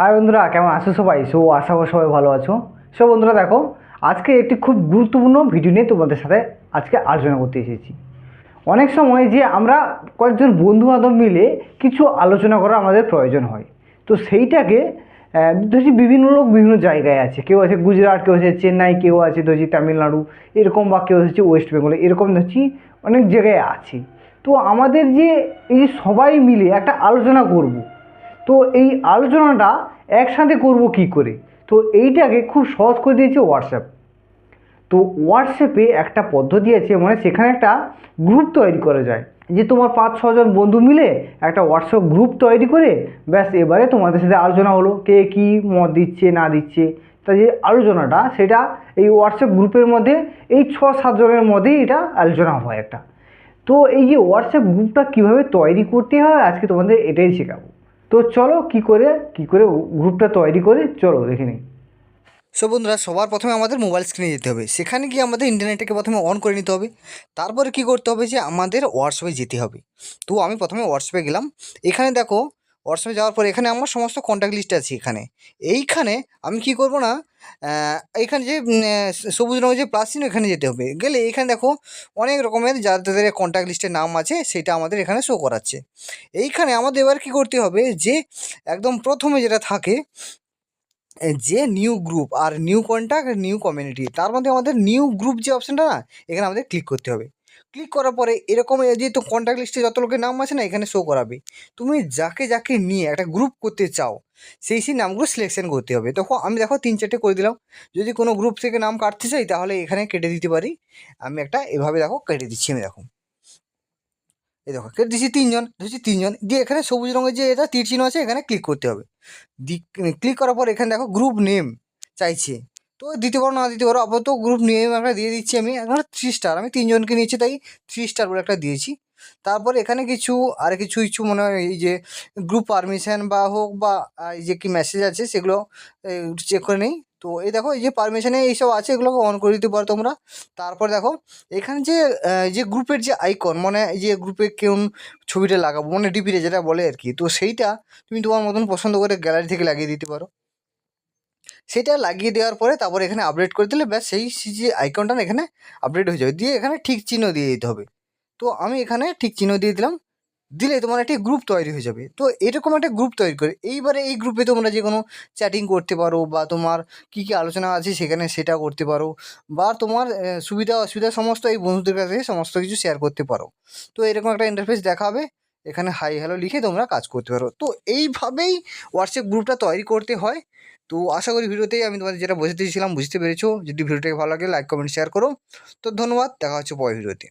High বন্ধুরা, কেমন আছো সবাই? সো আশা করি সবাই ভালো আছো। সো বন্ধুরা, দেখো, আজকে একটি খুব গুরুত্বপূর্ণ ভিডিও নিয়ে তোমাদের সাথে আজকে আলোচনা করতে এসেছি। অনেক সময় যে আমরা কয়েকজন বন্ধু বান্ধব মিলে কিছু আলোচনা করা আমাদের প্রয়োজন হয়। তো সেইটাকে ধরছি বিভিন্ন লোক বিভিন্ন জায়গায় আছে। কেউ আছে গুজরাট, কেউ আছে চেন্নাই, কেউ আছে ধরছি তামিলনাড়ু, এরকম বা কেউ হচ্ছে ওয়েস্ট বেঙ্গল, এরকম ধরছি অনেক জায়গায় আছে। তো আমাদের যে এই যে সবাই মিলে একটা আলোচনা করব তো এই আলোচনাটা একসাথে করব কি করে? তো এইটাকে খুব সহজ করে দিয়েছে হোয়াটসঅ্যাপ তো হোয়াটসঅ্যাপে একটা পদ্ধতি আছে মানে সেখানে একটা গ্রুপ তৈরি করা যায়। যে তোমার পাঁচ ছজন বন্ধু মিলে একটা হোয়াটসঅ্যাপ গ্রুপ তৈরি করে, ব্যাস এবারে তোমাদের সাথে আলোচনা হলো, কে কী মত দিচ্ছে, না দিচ্ছে। তা যে আলোচনাটা, সেটা এই হোয়াটসঅ্যাপ গ্রুপের মধ্যে, এই ছ সাতজনের মধ্যেই এটা আলোচনা হয় একটা। তো এই যে হোয়াটসঅ্যাপ গ্রুপটা কীভাবে তৈরি করতে হয়, আজকে তোমাদের এটাই শেখাবো। তো চলো কি করে কি করে গ্রুপটা তৈরি করে, চলো দেখে নিই। সো বন্ধুরা, সবার প্রথমে আমাদের মোবাইল স্ক্রিনে যেতে হবে। সেখানে গিয়ে আমাদের ইন্টারনেটটাকে প্রথমে অন করে নিতে হবে। তারপরে কি করতে হবে যে, আমাদের হোয়াটসঅ্যাপে যেতে হবে। তো আমি প্রথমে হোয়াটসঅ্যাপে গেলাম। এখানে দেখো হোয়াটসঅ্যাপে যাওয়ার পর এখানে আমার সমস্ত কন্ট্যাক্ট লিস্ট আছে এখানে। এইখানে আমি কি করব না আহ, এইখানে যে সবুজ রঙের যে প্লাস চিহ্ন এখানে যেতে হবে। গেলে এখানে দেখো অনেক রকমের যাদের কন্ট্যাক্ট লিস্টের নাম আছে সেটা আমাদের এখানে শো করাচ্ছে। এইখানে আমাদের এবার কি করতে হবে যে একদম প্রথমে যেটা থাকে যে নিউ গ্রুপ আর নিউ কন্ট্যাক্ট নিউ কমিউনিটি তার মধ্যে আমাদের নিউ গ্রুপ যে অপশানটা না এখানে আমাদের ক্লিক করতে হবে। ক্লিক করার পরে এরকম যেহেতু কন্ট্যাক্ট লিস্টে যত লোকের নাম আছে না, এখানে শো করাবে। তুমি যাকে যাকে নিয়ে একটা গ্রুপ করতে চাও, সেই সেই নামগুলো সিলেকশন করতে হবে। দেখো, আমি দেখো তিন চারটে করে দিলাম। যদি কোনো গ্রুপ থেকে নাম কাটতে চাই, তাহলে এখানে কেটে দিতে পারি। আমি একটা এভাবে দেখো কেটে দিচ্ছি আমি দেখো। এই দেখো, কেটে দিচ্ছি তিনজন ধরছি তিনজন। দিয়ে এখানে সবুজ রঙের যে এটা তীর চিহ্ন আছে, এখানে ক্লিক করতে হবে। ক্লিক করার পর এখানে দেখো গ্রুপ নেম চাইছে। তো দিতে পারো না দিতে পারো আপাতত গ্রুপ নেম একটা দিয়ে দিচ্ছি আমি। এখন থ্রি স্টার আমি তিনজনকে নিয়েছি, তাই থ্রি স্টার বলে একটা দিয়েছি। তারপর এখানে কিছু, আর কিছু কিছু মনে হয় এই যে গ্রুপ পারমিশন বা হোক বা এই যে কি মেসেজ আছে সেগুলো চেক করে নেই। তো এই দেখো, এই যে পারমিশনে এইসব আছে, এগুলোকে অন করে দিতে পারো তোমরা। তারপর দেখো, এখানে যে যে গ্রুপের যে আইকন মানে যে গ্রুপে কেউ ছবিটা লাগাবো মানে ডিপিতে যেটা বলে আর কি, তো সেইটা তুমি তোমার মতন পছন্দ করে গ্যালারি থেকে লাগিয়ে দিতে পারো। সেটা লাগিয়ে দেওয়ার পরে তারপর এখানে আপডেট করে দিলে ব্যাস সেই যে আইকনটা এখানে আপডেট হয়ে যাবে। দিয়ে এখানে ঠিক চিহ্ন দিয়ে দিতে হবে। তো আমি এখানে ঠিক চিহ্ন দিয়ে দিলাম। দিলে তোমার একটি গ্রুপ তৈরি হয়ে যাবে। তো এরকম একটা গ্রুপ তৈরি করে, এইবারে এই গ্রুপে তোমরা যে কোনো চ্যাটিং করতে পারো বা তোমার কী কী আলোচনা আছে সেখানে সেটা করতে পারো বা তোমার সুবিধা অসুবিধা সমস্ত এই বন্ধুদের কাছে সমস্ত কিছু শেয়ার করতে পারো। তো এরকম একটা ইন্টারফেস দেখাবে এখানে হাই হ্যালো লিখে তোমরা কাজ করতে পারো। তো এইভাবেই হোয়াটসঅ্যাপ গ্রুপটা তৈরি করতে হয়। তো আশা করি ভিডিওতেই আমি তোমাদের যেটা বোঝাতে চেয়েছিলাম, বুঝতে পেরেছ। যদি ভিডিওটাকে ভালো লাগে লাইক কমেন্ট শেয়ার করো। তো ধন্যবাদ, দেখা হচ্ছে পরের ভিডিওতে।